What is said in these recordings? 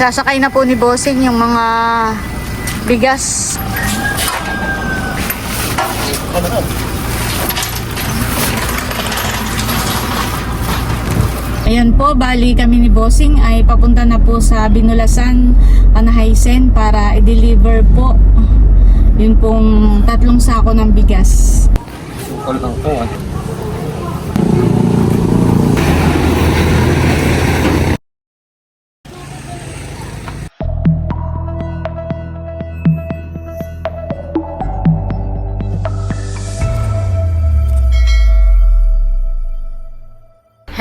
Sasakay na po ni Bossing yung mga bigas. Ayan po, bali kami ni Bossing ay papunta na po sa Binulasan, Panahaysen para i-deliver po yun pong tatlong sako ng bigas. Sukal lang po.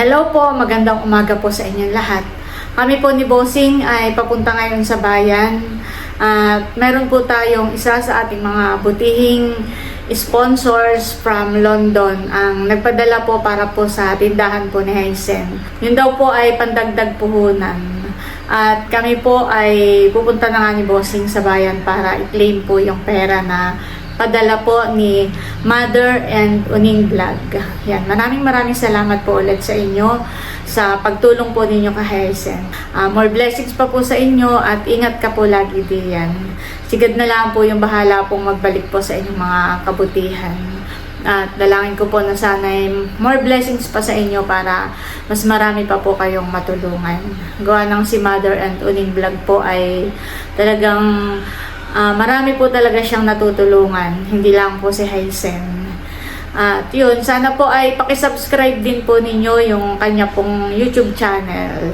Hello po, magandang umaga po sa inyong lahat. Kami po ni Bossing ay papunta ngayon sa bayan. At meron po tayong isa sa ating mga butihing sponsors from London ang nagpadala po para po sa tindahan po ni Hysen. Yun daw po ay pandagdag puhunan. At kami po ay pupunta na nga ni Bossing sa bayan para i-claim po yung pera na padala po ni Mother and Uning Vlog. Yan, maraming maraming salamat po ulit sa inyo sa pagtulong po ninyo kay Hysen. Ah, more blessings pa po sa inyo at ingat ka po lagi diyan. Sigad na lang po yung bahala pong magbalik po sa inyong mga kabutihan. At dalangin ko po na sana more blessings pa sa inyo para mas marami pa po kayong matulungan. Gawa ng si Mother and Uning Vlog po ay talagang Ah, marami po talaga siyang natutulungan, hindi lang po si Hysen. At yun, sana po ay pakisubscribe din po ninyo yung kanya pong YouTube channel.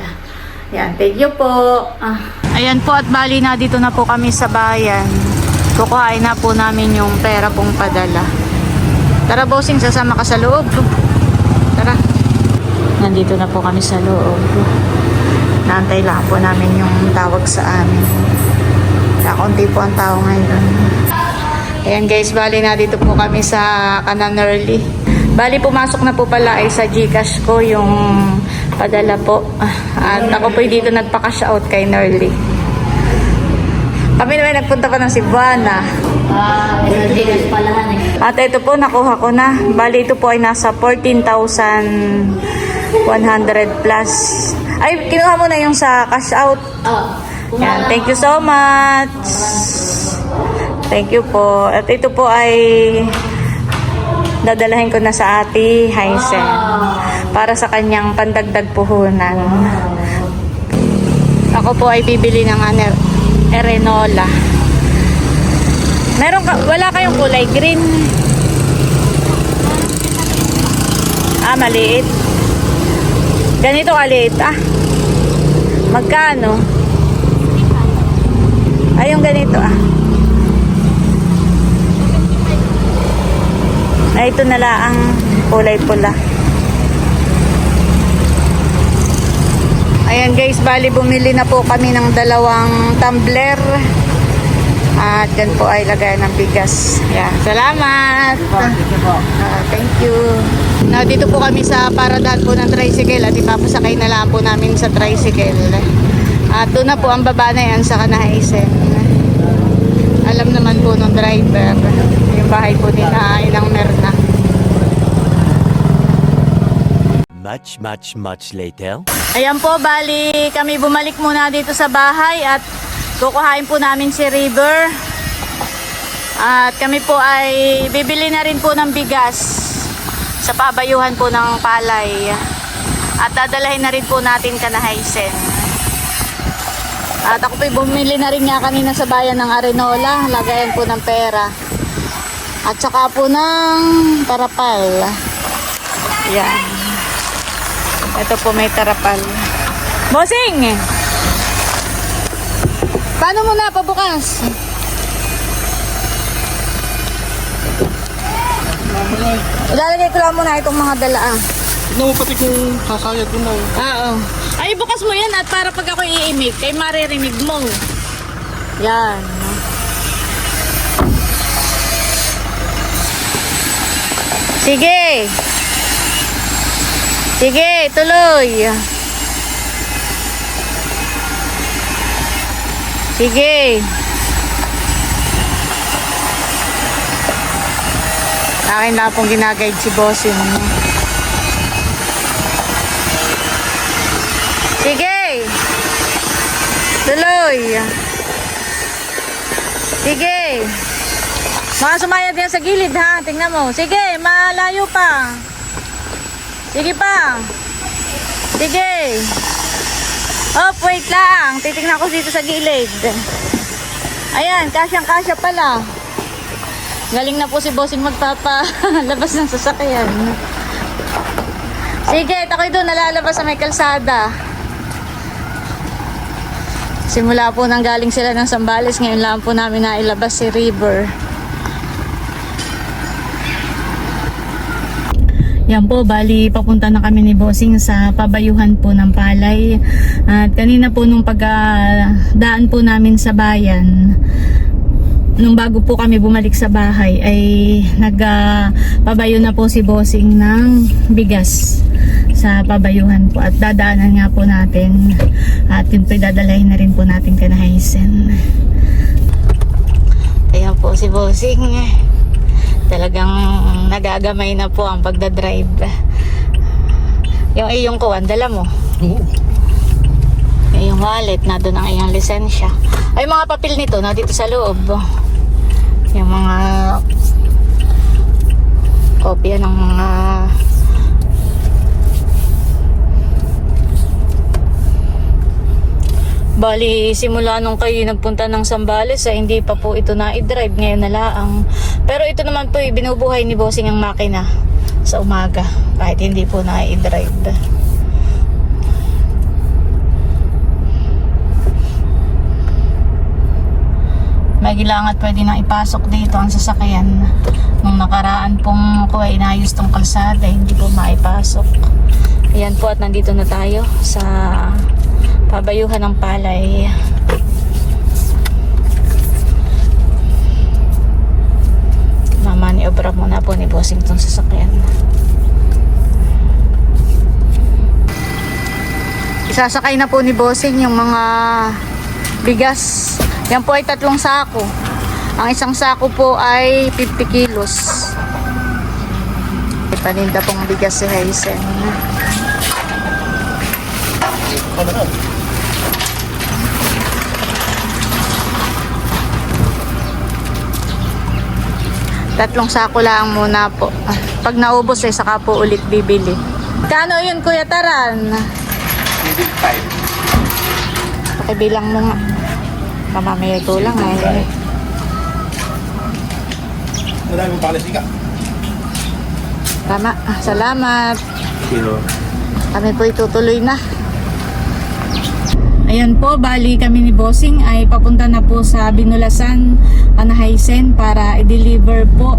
Yan, thank you po. Ah, ayan po at bali na dito na po kami sa bayan. Kukuhain na po namin yung pera pong padala. Tara bossing, sasama ka sa loob. Tara. Nandito na po kami sa loob. Naantay lang po namin yung tawag sa amin. Kakunti po ang tao ngayon. Ayan guys, bali na dito po kami sa Cananerly. Bali pumasok na po pala ay sa Gcash ko yung padala po. At ako po dito nagpa-cash out kay Nerly. Kami naman nagpunta pa ng Cebuana. Ah, eh. At ito po, nakuha ko na. Bali ito po ay nasa 14,100 plus. Ay, kinuha mo na yung sa cash out. Oh, Yan, thank you so much. Thank you po. At ito po ay dadalahin ko na sa ati Hysen para sa kanyang pandagdag puhunan. Ako po ay bibili ng ano, Erenola. Meron ka, wala kayong kulay green. Ah, maliit. Ganito kaliit ah. Magkano? Ay, yung ganito ah. Ay, ito na ang kulay pula. Ayan guys, bali bumili na po kami ng dalawang tumbler. At yan po ay lagay ng bigas. Yan, salamat! Ah, thank you. Na dito po kami sa paradahan po ng tricycle at ipapasakay na lang po namin sa tricycle. At doon na po ang baba na yan sa Kanahaisen. Alam naman po ng driver yung bahay po nila ilang merna. Much, much, much later. Ayan po, bali kami bumalik muna dito sa bahay at kukuhain po namin si River. At kami po ay bibili na rin po ng bigas sa pabayuhan po ng palay. At dadalahin na rin po natin kanahaisen. At ako po bumili na rin nga kanina sa bayan ng Arenola. Lagayan po ng pera. At saka po ng tarapal. Yan. Ito po may tarapal. Bossing! Paano mo na pabukas? Ilalagay ko lang muna itong mga dala ah. Tignan mo pati kung sasayad na. eh. Oo. Ay, bukas mo yan at para pag ako iimik, kay maririnig mo. Yan. Sige. Sige, tuloy. Sige. Akin na pong ginaguide si Bossing. Sige. Tuloy. Sige. Mga sumayad yan sa gilid ha. Tingnan mo. Sige, malayo pa. Sige pa. Sige. Oh, wait lang. Titingnan ko dito sa gilid. Ayan, kasyang-kasya pala. Galing na po si Bossing magpapalabas ng sasakyan. Sige, takoy doon. Nalalabas sa may kalsada. Simula po nang galing sila ng Sambales, ngayon lang po namin nailabas si River. Yan po, bali papunta na kami ni Bossing sa pabayuhan po ng palay. At kanina po nung pagdaan po namin sa bayan, nung bago po kami bumalik sa bahay ay nagpabayo na po si Bossing ng bigas sa pabayuhan po at dadaanan nga po natin at yun po dadalhin na rin po natin ka na Haisen. Ayan po si Bossing talagang nagagamay na po ang pagdadrive. Yung iyong kuwan, dala mo. Oo. Iyong wallet, na doon ang iyong lisensya. Ay, mga papel nito, na dito sa loob. Yung mga kopya ng mga Bali, simula nung kayo nagpunta ng Sambales, ay hindi pa po ito na i-drive ngayon na laang. Pero ito naman po, eh, binubuhay ni Bossing ang makina sa umaga, kahit hindi po na i-drive. may gilangat pwede na ipasok dito ang sasakyan nung nakaraan pong ko ay inayos tong kalsada hindi po maipasok ayan po at nandito na tayo sa pabayuhan ng palay mamaniobra muna po ni Bossing tong sasakyan Isasakay na po ni Bossing yung mga bigas. Yan po ay tatlong sako. Ang isang sako po ay 50 kilos. May paninda pong bigas si Hazen. Tatlong sako lang muna po. Pag naubos ay saka po ulit bibili. Kano yun Kuya Taran? Pakibilang mo nga. Mamamaya ko lang eh. Maraming palasika. Tama. Ah, Salamat. Kilo. Kami po itutuloy na. Ayan po, bali kami ni Bossing ay papunta na po sa Binulasan, Anahaisen para i-deliver po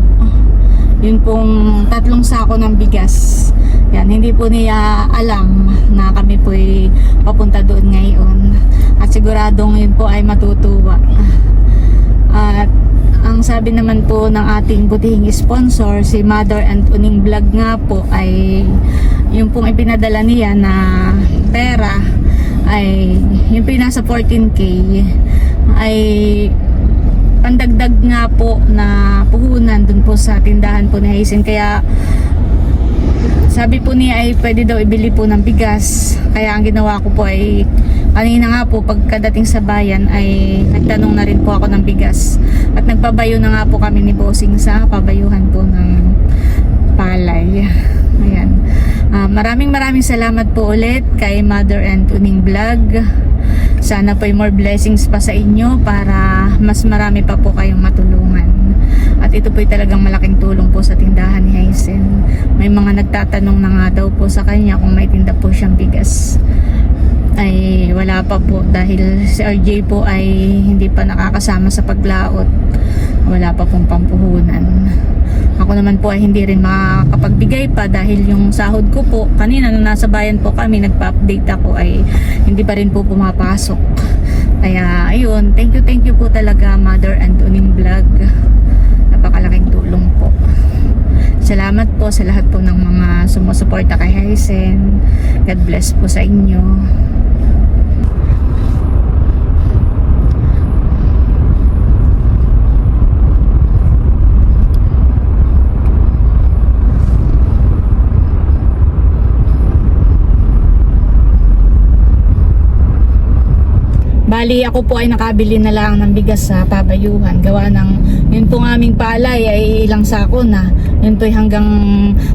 yun pong tatlong sako ng bigas. Yan, hindi po niya alam na kami po ay papunta doon ngayon. Siguradong yun po ay matutuwa. At ang sabi naman po ng ating butihing sponsor, si Mother and Uning Vlog nga po ay yung pong ipinadala niya na pera ay yung pinasa 14k ay pandagdag nga po na puhunan dun po sa tindahan po ni Hazen kaya sabi po niya ay pwede daw ibili po ng bigas. Kaya ang ginawa ko po ay kanina nga po pagkadating sa bayan ay nagtanong na rin po ako ng bigas. At nagpabayo na nga po kami ni Bossing sa pabayuhan po ng palay. Ayan. Ah, maraming maraming salamat po ulit kay Mother and Tuning Vlog. Sana po ay more blessings pa sa inyo para mas marami pa po kayong matulungan. Ito po talagang malaking tulong po sa tindahan ni Hazen. May mga nagtatanong na nga daw po sa kanya kung may tinda po siyang bigas. Ay wala pa po dahil si RJ po ay hindi pa nakakasama sa paglaot. Wala pa pong pampuhunan. Ako naman po ay hindi rin makakapagbigay pa dahil yung sahod ko po, kanina nung nasa bayan po kami, nagpa-update ako ay hindi pa rin po pumapasok. Kaya ayun, thank you, thank you po talaga Mother and Uning Vlog. Napakalaking tulong po. Salamat po sa lahat po ng mga sumusuporta kay Hysen. God bless po sa inyo. Bali, ako po ay nakabili na lang ng bigas sa pabayuhan. Gawa ng, yun po aming palay ay ilang sako na. Yun po hanggang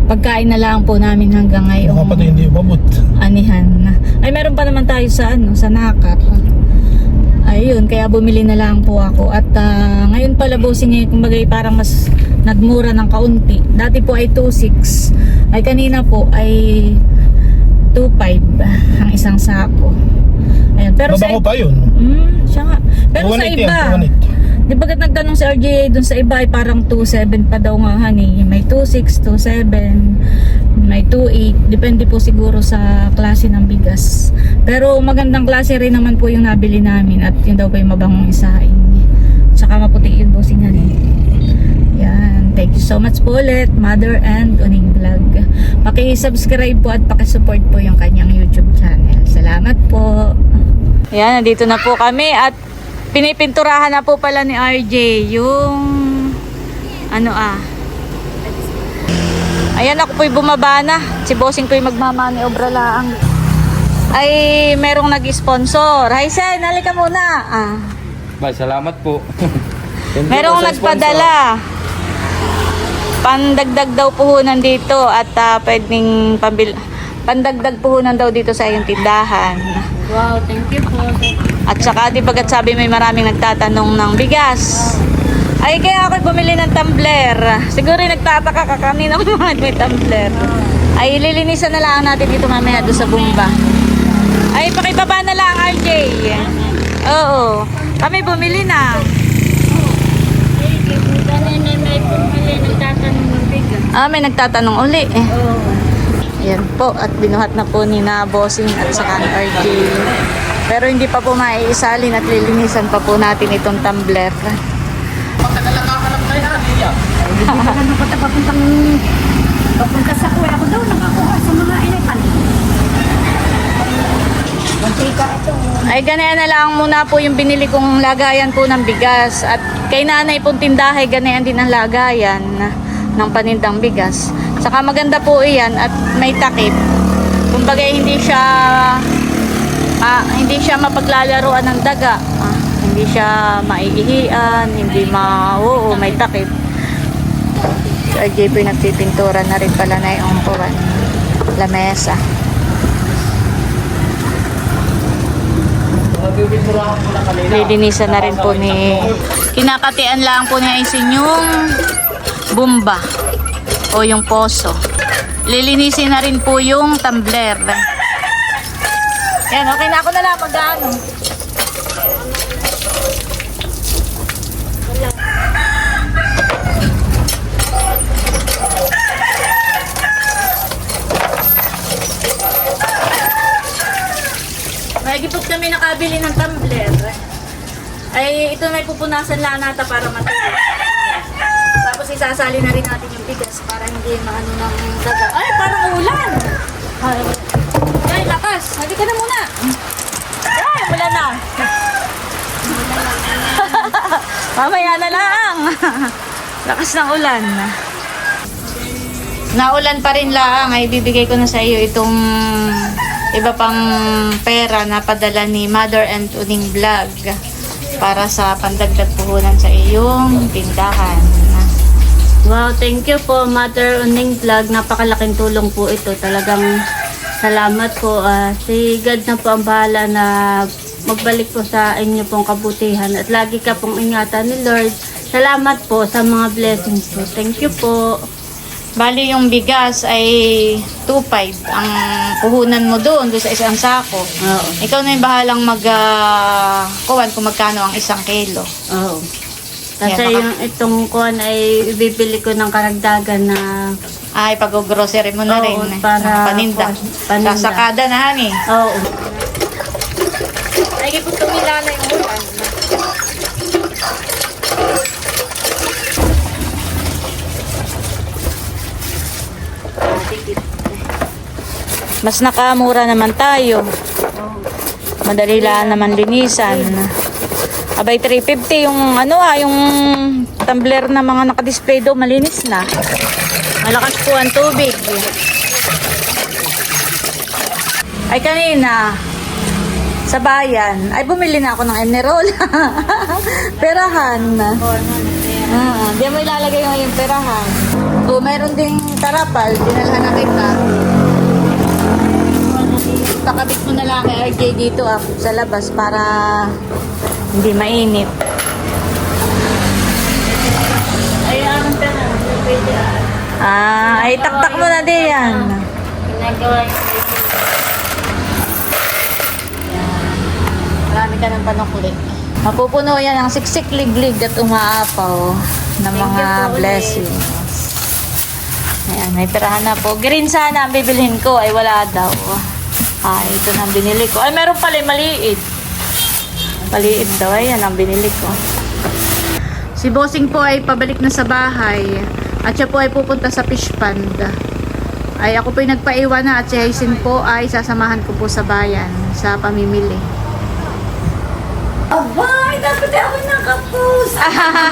pagkain na lang po namin hanggang ngayon. Baka pati hindi umabot. anihan na. Ay, meron pa naman tayo sa ano, sa nakar. Ayun, kaya bumili na lang po ako. At ah, ngayon pala bossing eh, kumbaga parang mas nagmura ng kaunti. Dati po ay 2.6. Ay kanina po ay 2.5 ang isang sako. Ayun, pero sa Mabango pa yun. Mm, siya nga. Pero sa 180 yan, iba, 180. di ba nagtanong si RJA dun sa iba ay parang 2.7 pa daw nga honey. May 2.6, 2.7, may 2.8. Depende po siguro sa klase ng bigas. Pero magandang klase rin naman po yung nabili namin at yun daw pa yung mabangong isaing. Tsaka maputi yun po si honey. Yan. Thank you so much po ulit, Mother and Uning Vlog. Paki-subscribe po at paki-support po yung kanyang YouTube channel. Salamat po. Yan, nandito na po kami at pinipinturahan na po pala ni RJ yung ano ah. Ayan ako po'y bumaba na. Si bossing ko'y magmamani obra laang. Ay, merong nag-sponsor. Hi, Sen, halika muna. Ah. Ba, salamat po. Merong nagpadala. Pandagdag daw puhunan dito at ah, pwedeng pambil pandagdag puhunan daw dito sa iyong tindahan. Wow, thank you po. At saka di bagat sabi may maraming nagtatanong ng bigas. Ay kaya ako bumili ng tumbler. Siguro yung nagtataka ka kanina mga may tumbler. Ay lilinisan na lang natin dito mamaya doon sa bumba. Ay pakibaba na lang RJ. Oo. Kami bumili na. Ah, may nagtatanong uli eh. Oo. Yan po, at binuhat na po ni na bossing at saka ni RJ. Pero hindi pa po maiisalin at lilinisan pa po natin itong tumbler. Ano pa papuntang papunta sa kuya ako daw nakakuha sa mga ito. Ay, ganyan na lang muna po yung binili kong lagayan po ng bigas. At kay nanay pong tindahay, ganyan din ang lagayan ng panindang bigas. Saka maganda po iyan at may takip. Kumbaga hindi siya ah, hindi siya mapaglalaruan ng daga. Ah, hindi siya maiihian, hindi ma... Oo, may takip. Si RJ po yung nagpipintura na rin pala na yung kuwan, lamesa. Lilinisan na rin po ni... Kinakatian lang po niya isin yung bumba o yung poso. Lilinisin na rin po yung tumbler. Yan, okay na ako na lang mag-ano. Mahigipot kami nakabili ng tumbler. Ay, ito may pupunasan lang nata para matulog. Tapos isasali na rin natin hindi maano ng daga. Ay, parang ulan! Ay, ay lakas! Hindi ka na muna! Ay, wala na! Mamaya na lang! lakas ng ulan. Naulan pa rin lang, ay bibigay ko na sa iyo itong iba pang pera na padala ni Mother and Uning Vlog para sa pandagdag puhunan sa iyong tindahan. Wow, thank you po Mother Uning Vlog. Napakalaking tulong po ito. Talagang salamat po. Ah, si God na po ang bahala na magbalik po sa inyo pong kabutihan at lagi ka pong ingatan ni Lord. Salamat po sa mga blessings po. Thank you po. Bali yung bigas ay 2.5 ang puhunan mo doon, doon sa isang sako. Oo. Ikaw na yung bahalang mag ah, kuwan kung magkano ang isang kilo. Oo. Kasi Yan, yung itong kuhan ay ibibili ko ng karagdagan na Ay, pag-grocery mo na Oo, rin. para paninda. paninda. Sasakada na, hani. Oo. Ay, ipot tumila na yung ulan. Mas nakamura naman tayo. Madali lang naman linisan. Abay 350 yung ano ah, yung tumbler na mga naka-display daw malinis na. Malakas po ang tubig. Ay kanina, sa bayan. Ay, bumili na ako ng Emerald. perahan. Ah, di mo ilalagay yung yung perahan. O, mayroon ding tarapal. Dinalhan na kita. Pakabit mo na lang kay RJ dito ah, sa labas para hindi mainit. Ay, ang pera. Pwede ah. Ah, ay taktak mo na din yan. Ginagawa yung Marami ka ng panukli. Mapupuno yan ang siksik liglig at umaapaw ng mga blessings. Ayan, may perahan na po. Green sana ang bibilhin ko. Ay, wala daw. Ay, ito na binili ko. Ay, meron pala yung maliit. Maliit daw. Ayan ang binili ko. Si Bossing po ay pabalik na sa bahay. At siya po ay pupunta sa fish pond. Ay, ako po ay nagpaiwan na at si Hazen po ay sasamahan ko po sa bayan sa pamimili. Abay, dapat ako nakapus.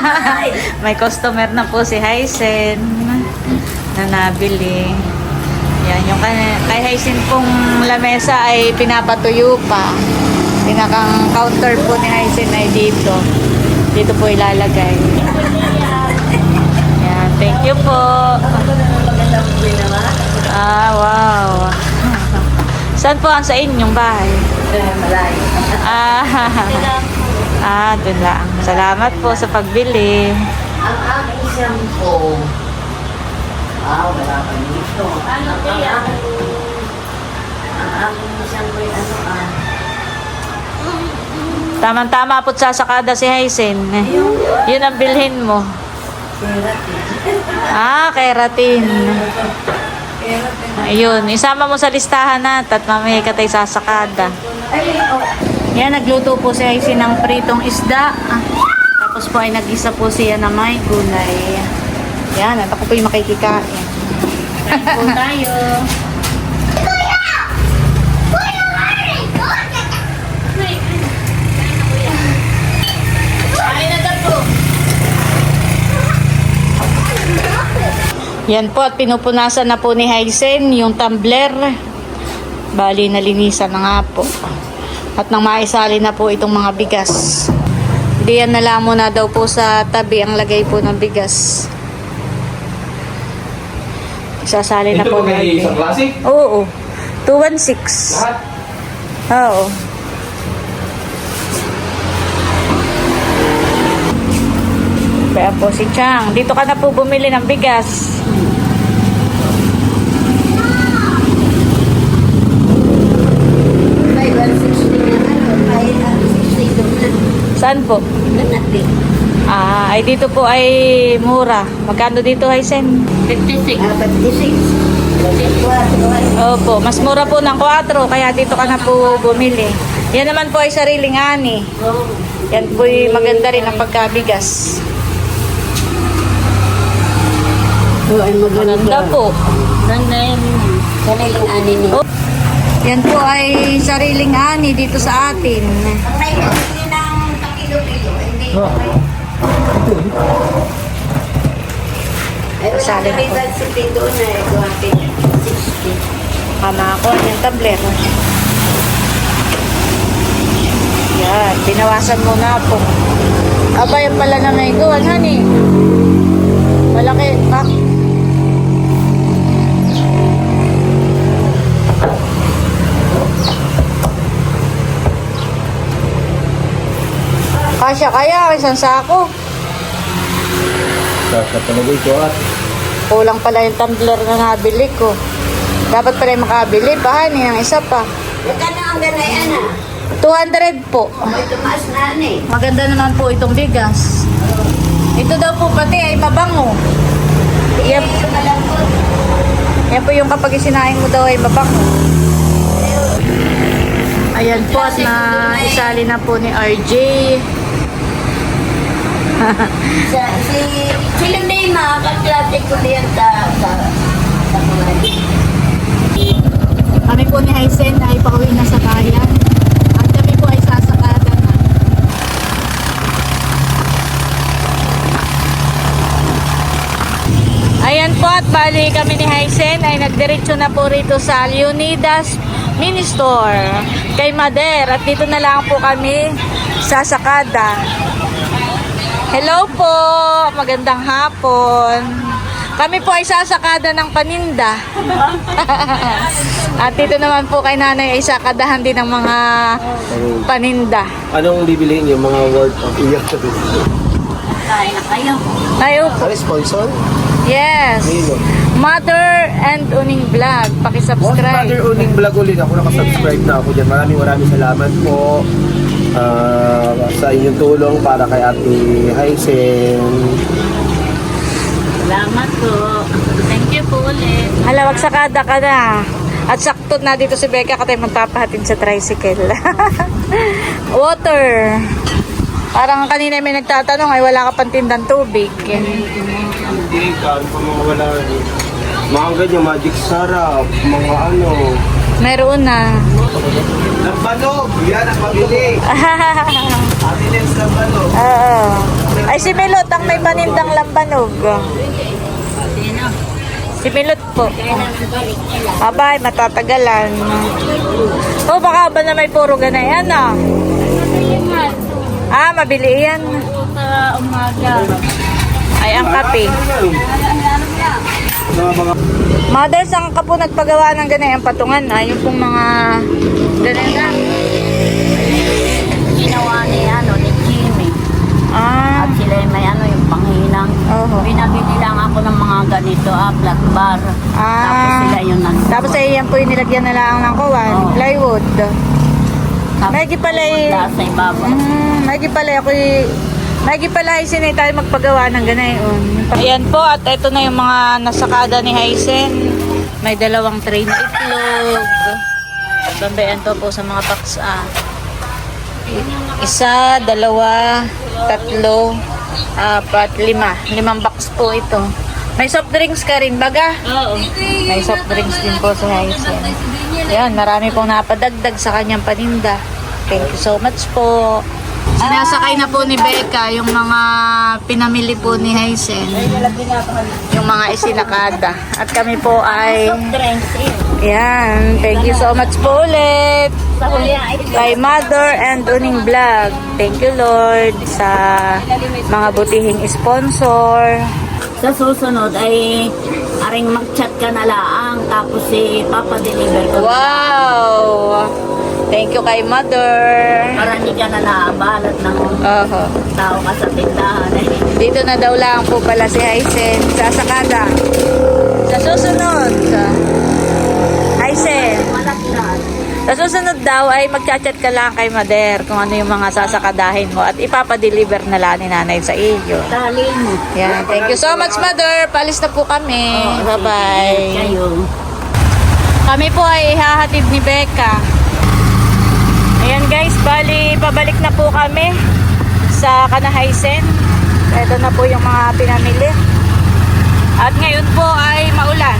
May customer na po si Hysen na nabili. Yan, yung kay, Hysen pong lamesa ay pinapatuyo pa. Pinakang counter po ni Hysen ay dito. Dito po ilalagay. Yan, thank you po. Ah, wow. Saan po ang sa inyong bahay? Malayo. Ah, ah, dun lang. Salamat po sa pagbili. Ang aking shampoo. Ah, wala pa dito. Ano kaya? Ang aking shampoo ay ano ah. Tamang-tama po sa sakada si Hysen. Yun ang bilhin mo. Ah, keratin. Ayun, isama mo sa listahan na at mamaya ka tayo sasakada. Yan, nagluto po si Hysen ng pritong isda. Ah, Tapos po ay nag-isa po siya na may gulay. Yan, at ako po yung makikikain. Kain po tayo. Yan po at pinupunasan na po ni Hysen yung tumbler. Bali, nalinisan na nga po. At nang maisali na po itong mga bigas. Diyan na lang muna daw po sa tabi ang lagay po ng bigas. Sasali na Ito po po may isang klase? Oo. 216. Lahat? Oo. Kaya po si Chang. Dito ka na po bumili ng bigas. May 160 na. May 60 doon na. Saan po? Ah, ay dito po ay mura. Magkano dito, Hysen? 56. Ah, 56. 54. Opo, mas mura po ng 4, kaya dito ka na po bumili. Yan naman po ay sariling ani. Yan po ay maganda rin ang pagkabigas. Oo, ay Maganda po. Ganda yun. Kanilang ani ni. Oh, Yan po ay sariling ani dito sa atin. Ang may kasi ng takilo-kilo. Hindi. Ay, wala na na may po. 160 doon na. eh, Guwapin. 60. Kama ako yung tablet. Yan, binawasan muna po. Aba, yung pala na may gawan, honey. Malaki, Kasya kaya, isang sako. Kapalagay ko at Kulang pala yung tumbler na nabili ko. Dapat pala yung makabili pa, honey, ng isa pa. Magkano ang ganayan ah? 200 po. May tumaas na ano eh. Maganda naman po itong bigas. Ito daw po pati ay mabango. Yan, yan po yung kapag isinain mo daw ay mabango. Ayan po at na isali na po ni RJ. Sa, si, sila may mga kaklase ko diyan sa, sa, Kami po ni Hysen ay pauwi na sa bayan. At kami po ay sasakada na. Ayan po at bali kami ni Hysen ay nagdiretso na po rito sa Leonidas Mini Store kay Mader at dito na lang po kami sa Sakada. Hello po! Magandang hapon. Kami po ay sasakada ng paninda. At dito naman po kay nanay ay sakadahan din ng mga paninda. Anong bibiliin yung mga word of iyak? Kain na kayo. Ay, opo. Ano sponsor? Yes. Mother and Uning Vlog. Pakisubscribe. Mother Uning Vlog ulit. Ako nakasubscribe na ako dyan. Maraming maraming salamat po ah, sa inyong tulong para kay Ate Hysen. Salamat po. Thank you po ulit. Hala, magsakada ka na. At sakto na dito si Becca ka tayo magpapahatid sa tricycle. Water. Parang kanina may nagtatanong ay wala ka pang tindang tubig. Hindi, kaan pa mga wala. Mga ganyan, magic sarap, mga ano. Meron na. Lambanog! Yan ang pabili! Ate Nels Lambanog. Oo. Ay, si Milot ang may panindang lambanog. Si Milot po. Abay, matatagalan. O, baka ba na may puro ganay, ano? Ah, mabili yan. Sa umaga. Ay, ang kape. Mga mga Mother, saan ka po nagpagawa ng ganay ang patungan? Ah, yung pong mga ganay na. Ginawa ni ano, ni Jimmy. Ah, At sila may ano, yung panghinang. oho. Binabili lang ako ng mga ganito, ah, flat bar. Ah. Tapos sila yung nag... Tapos ay yan po yung nilagyan na lang ng Oo. plywood. Tapos May pala wala sa ibabaw. Mm, may pala ako may pala Hysen ay tayo magpagawa ng ganayon. Ayan po at ito na yung mga nasakada ni Hysen. May dalawang tray na itlog. Bambayan to po sa mga paksa. Isa, dalawa, tatlo, apat, lima. Limang box po ito. May soft drinks ka rin, baga? Oo. May soft drinks din po sa Hysen. Yan, marami pong napadagdag sa kanyang paninda. Thank you so much po. Sinasakay na po ni Becca yung mga pinamili po ni Hysen. Yung mga isinakada. At kami po ay... Yan, thank you so much po ulit. Kay Mother and Uning Vlog. Thank you Lord sa mga butihing sponsor. Sa susunod ay aring mag-chat ka na lang tapos si Papa deliver ko. Wow! Thank you kay Mother. Para hindi ka na naabalat ng Oho. tao ka sa tindahan. Eh. Dito na daw lang po pala si Hysen sa Sakada. Sa susunod, Hysen, Malakdan. sa susunod daw ay magchat-chat ka lang kay Mader kung ano yung mga sasakadahin mo at ipapadeliver na lang ni nanay sa iyo. Tali mo. Yan, thank you so much Mother. Palis na po kami. Bye-bye. Kayo. Kami po ay ihahatid ni Becca. Guys, bali pabalik na po kami sa Kanahaysen. Ito na po yung mga pinamili. At ngayon po ay maulan.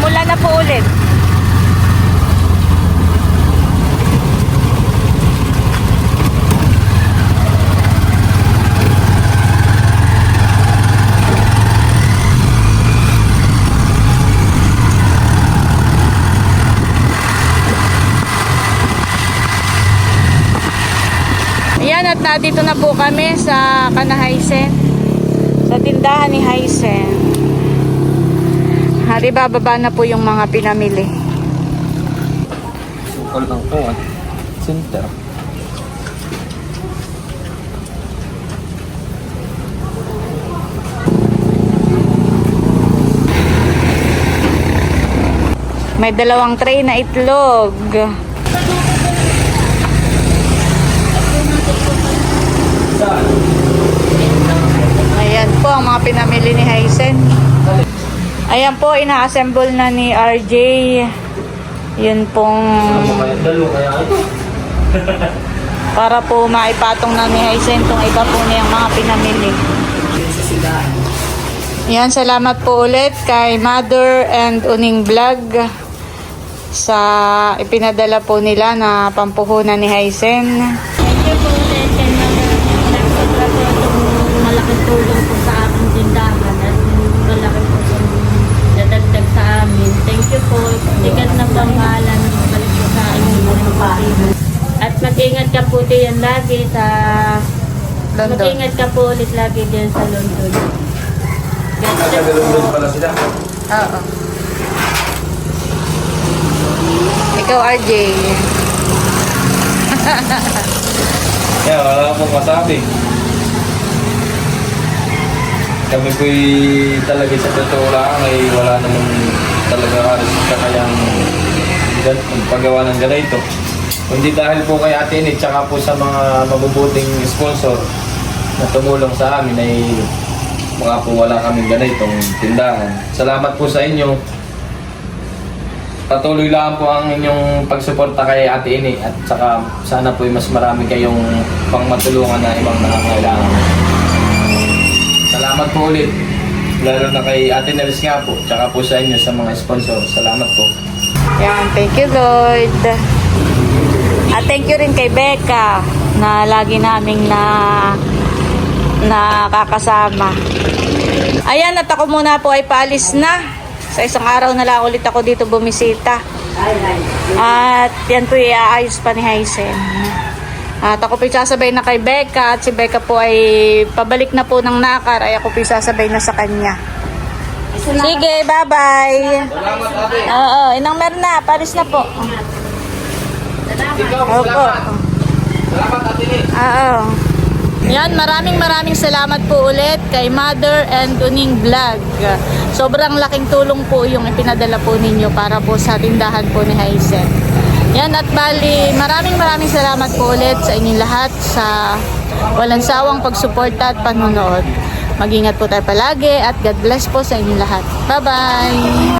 Umulan na po ulit. At nandito na po kami sa Kanahaysen. Sa tindahan ni Hysen. Hari bababa na po yung mga pinamili. All ng kuwan. Center. May dalawang tray na itlog. Ayan po ang mga pinamili ni Hysen. Ayan po, ina-assemble na ni RJ. Yun pong para po maipatong na ni Hysen tong iba po niyang mga pinamili. Yan, salamat po ulit kay Mother and Uning Vlog sa ipinadala po nila na pampuhunan ni Hysen. Thank you po ulit kay Mother. Nagsobra po itong malaking tulong po sa aking tindahan at malaki Thank you po. Sikat na pamahalan na magbalik po sa inyong mga kapatid. At mag-ingat ka po diyan lagi sa... London. Mag-ingat ka po ulit lagi diyan sa London. Naglalulog pala sila. Oo. Ikaw, RJ. Kaya wala akong masabi. Kami po'y talaga sa totoo lang ay wala naman talaga halos kakayang paggawa ng ganito. Kundi dahil po kay Ate Init tsaka po sa mga mabubuting sponsor na tumulong sa amin ay mga po wala kaming ganitong tindahan. Salamat po sa inyo. Patuloy lang po ang inyong pagsuporta kay Ate Ini at saka sana po mas marami kayong pang matulungan na ibang nangangailangan. Salamat po ulit. Lalo na kay Ate Nels nga po, tsaka po sa inyo sa mga sponsor. Salamat po. Yan, thank you Lord. At thank you rin kay Becca na lagi naming na nakakasama. Ayan, at ako muna po ay paalis na. Sa isang araw na lang ulit ako dito bumisita. At yan po iaayos pa ni Hysen. At ako po sasabay na kay Becca at si Becca po ay pabalik na po ng nakar ay ako po sasabay na sa kanya. Sige, bye-bye. Oo, inang Merna, paris na po. Ikaw, Opo. salamat. Salamat ate Init. Oo. Yan, maraming maraming salamat po ulit kay Mother and Uning Vlog. Sobrang laking tulong po yung ipinadala po ninyo para po sa tindahan po ni Haisen. Yan at bali, maraming maraming salamat po ulit sa inyong lahat sa walang sawang pagsuporta at panonood. Mag-ingat po tayo palagi at God bless po sa inyong lahat. Bye-bye!